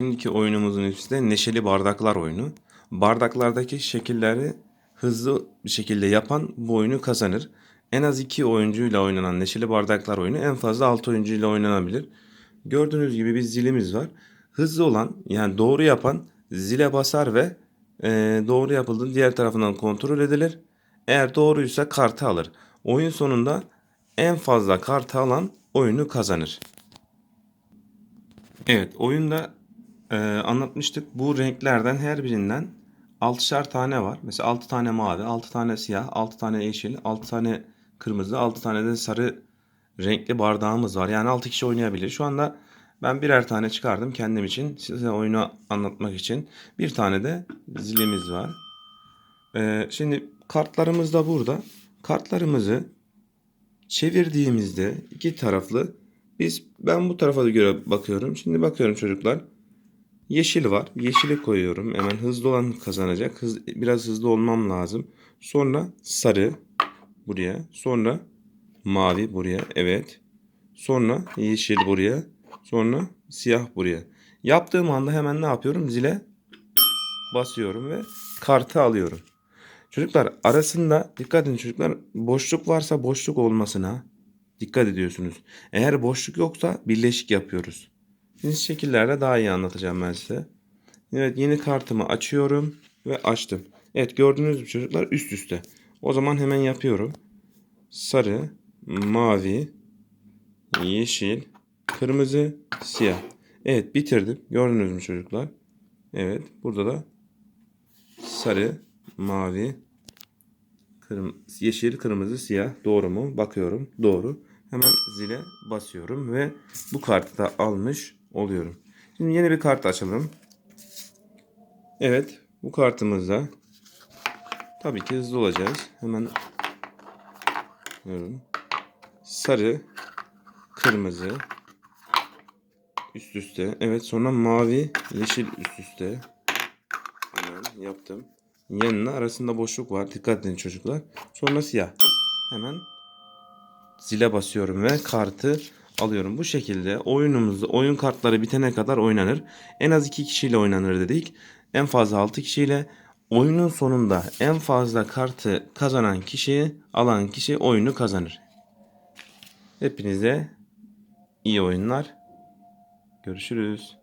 Şimdiki oyunumuzun ismi de Neşeli Bardaklar oyunu. Bardaklardaki şekilleri hızlı bir şekilde yapan bu oyunu kazanır. En az iki oyuncuyla oynanan Neşeli Bardaklar oyunu en fazla 6 oyuncuyla oynanabilir. Gördüğünüz gibi bir zilimiz var. Hızlı olan yani doğru yapan zile basar ve e, doğru yapıldığını diğer tarafından kontrol edilir. Eğer doğruysa kartı alır. Oyun sonunda en fazla kartı alan oyunu kazanır. Evet, oyunda e, anlatmıştık. Bu renklerden her birinden 6'şar tane var. Mesela 6 tane mavi, 6 tane siyah, 6 tane yeşil, 6 tane kırmızı, 6 tane de sarı renkli bardağımız var. Yani 6 kişi oynayabilir. Şu anda ben birer tane çıkardım kendim için. Size oyunu anlatmak için. Bir tane de zilimiz var. E, şimdi kartlarımız da burada. Kartlarımızı çevirdiğimizde iki taraflı biz ben bu tarafa da göre bakıyorum. Şimdi bakıyorum çocuklar. Yeşil var. Yeşili koyuyorum. Hemen hızlı olan kazanacak. Hız, biraz hızlı olmam lazım. Sonra sarı buraya. Sonra mavi buraya. Evet. Sonra yeşil buraya. Sonra siyah buraya. Yaptığım anda hemen ne yapıyorum? Zile basıyorum ve kartı alıyorum. Çocuklar arasında dikkat edin çocuklar boşluk varsa boşluk olmasına dikkat ediyorsunuz. Eğer boşluk yoksa birleşik yapıyoruz. Şimdi şekillerle daha iyi anlatacağım ben size. Evet yeni kartımı açıyorum ve açtım. Evet gördüğünüz gibi çocuklar üst üste. O zaman hemen yapıyorum. Sarı, mavi, yeşil, kırmızı, siyah. Evet bitirdim. Gördünüz mü çocuklar? Evet burada da sarı, mavi, kırm yeşil, kırmızı, siyah. Doğru mu? Bakıyorum. Doğru. Hemen zile basıyorum ve bu kartı da almış oluyorum. Şimdi yeni bir kart açalım. Evet, bu kartımızda tabii ki hızlı olacağız. Hemen diyorum. Sarı, kırmızı üst üste. Evet, sonra mavi, yeşil üst üste. Hemen yaptım. Yanına arasında boşluk var. Dikkat edin çocuklar. Sonra siyah. Hemen zile basıyorum ve kartı alıyorum. Bu şekilde oyunumuzda oyun kartları bitene kadar oynanır. En az 2 kişiyle oynanır dedik. En fazla 6 kişiyle oyunun sonunda en fazla kartı kazanan kişi alan kişi oyunu kazanır. Hepinize iyi oyunlar. Görüşürüz.